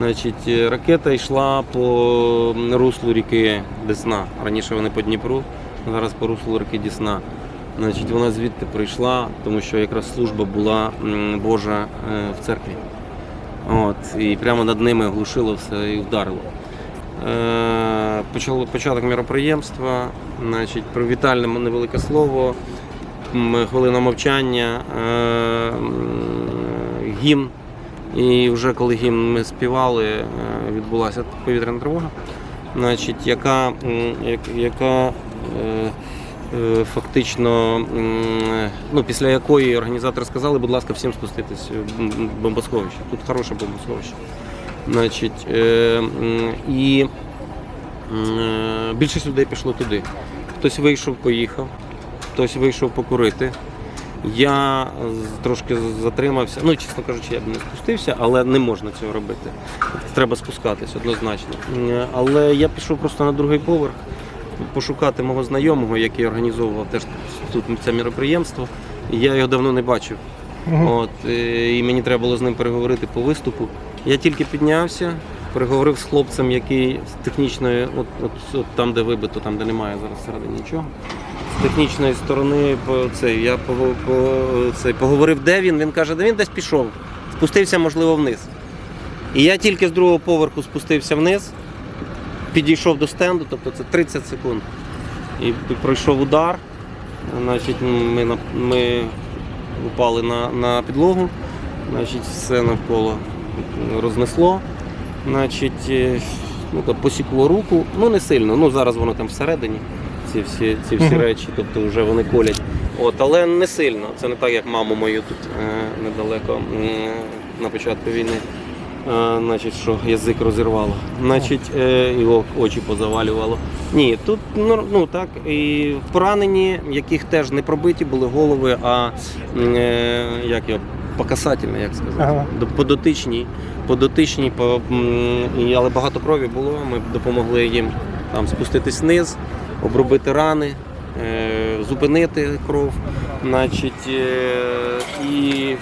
Значить, е, ракета йшла по руслу ріки Десна. Раніше вони по Дніпру, зараз по руслу ріки Десна. Значить, вона звідти прийшла, тому що якраз служба була Божа е, в церкві. От, і прямо над ними глушило все і вдарило. Е, почало, початок міроприємства, значить, привітальне невелике слово, хвилина мовчання, гімн. І вже коли гімн ми співали, е, відбулася повітряна тривога, значить, яка, яка е, е, фактично, ну, після якої організатори сказали, будь ласка, всім спуститись в бомбосховище. Тут хороше бомбосховище. Значить, і більшість людей пішло туди. Хтось вийшов, поїхав, хтось вийшов покурити. Я трошки затримався. Ну, чесно кажучи, я б не спустився, але не можна цього робити. Треба спускатись однозначно. Але я пішов просто на другий поверх пошукати мого знайомого, який організовував теж тут це міроприємство. Я його давно не бачив. От, е, і мені треба було з ним переговорити по виступу. Я тільки піднявся, переговорив з хлопцем, який з технічної, от, от, от там, де вибито, там, де немає зараз всередині нічого. Технічної сторони по, це, я по, по, це, поговорив, де він. Він каже, де він десь пішов. Спустився, можливо, вниз. І я тільки з другого поверху спустився вниз, підійшов до стенду, тобто це 30 секунд. І пройшов удар. Значить, ми, ми упали на, на підлогу, значить, все навколо рознесло. Значить, е, ну, посікло руку, ну не сильно, ну зараз воно там всередині, ці всі, ці всі речі, тобто вже вони колять. От, але не сильно. Це не так, як маму мою тут е, недалеко м, на початку війни. Е, значить, що язик розірвало. Значить, е, його очі позавалювало. Ні, тут ну, так, і поранені, яких теж не пробиті були голови, а е, як його, покасательні, як сказати. Ага. По, м, і- але багато крові було. Ми допомогли їм там спуститись вниз, обробити рани, е, зупинити кров. Значить, е, і,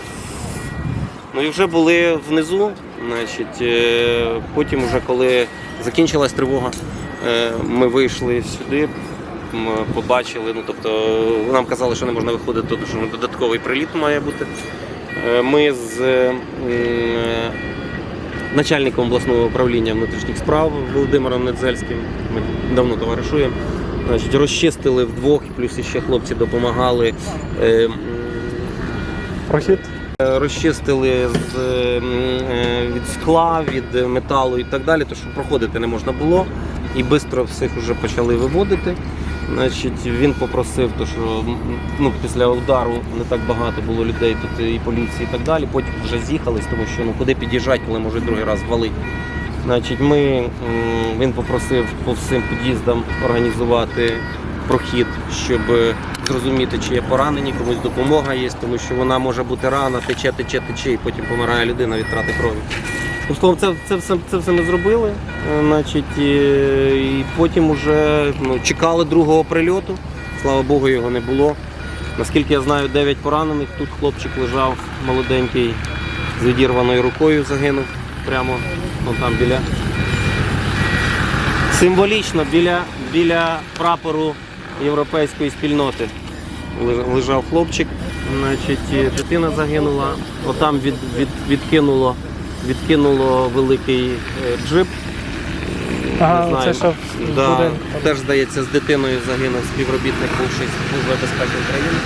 ну, і вже були внизу. Значить, е, потім, вже коли закінчилась тривога, ми вийшли сюди. Побачили, ну тобто нам казали, що не можна виходити, тому що додатковий приліт має бути. Ми з начальником обласного управління внутрішніх справ Володимиром Недзельським, ми давно товаришуємо. Значить, розчистили вдвох, плюс ще хлопці допомагали. е, Прохід. е, Розчистили з, е, від скла, від металу і так далі, то що проходити не можна було. І швидко всіх вже почали виводити. Значить, він попросив, то, що ну, після удару не так багато було людей тут і поліції і так далі. Потім вже з'їхались, тому що ну, куди під'їжджати, коли може другий раз валить. Значить, ми, він попросив по всім під'їздам організувати прохід, щоб зрозуміти, чи є поранені, комусь допомога є, тому що вона може бути рана, тече, тече, тече, і потім помирає людина від втрати крові. Словом, це, це, все, це все ми зробили. Е, Значить, і потім вже ну, чекали другого прильоту. Слава Богу, його не було. Наскільки я знаю, 9 поранених. Тут хлопчик лежав молоденький з відірваною рукою, загинув прямо ну, там біля. Символічно біля, біля прапору європейської спільноти лежав хлопчик. Значить, дитина загинула. Отам від, від, відкинуло, відкинуло великий е, джип. Ага, Не знаю. це що Да, буде. теж здається, з дитиною загинув співробітник бувший Служби безпеки України.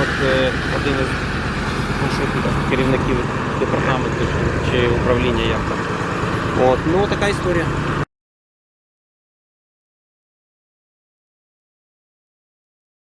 От е, один із бувших керівників департаменту чи управління як там. От, ну така історія.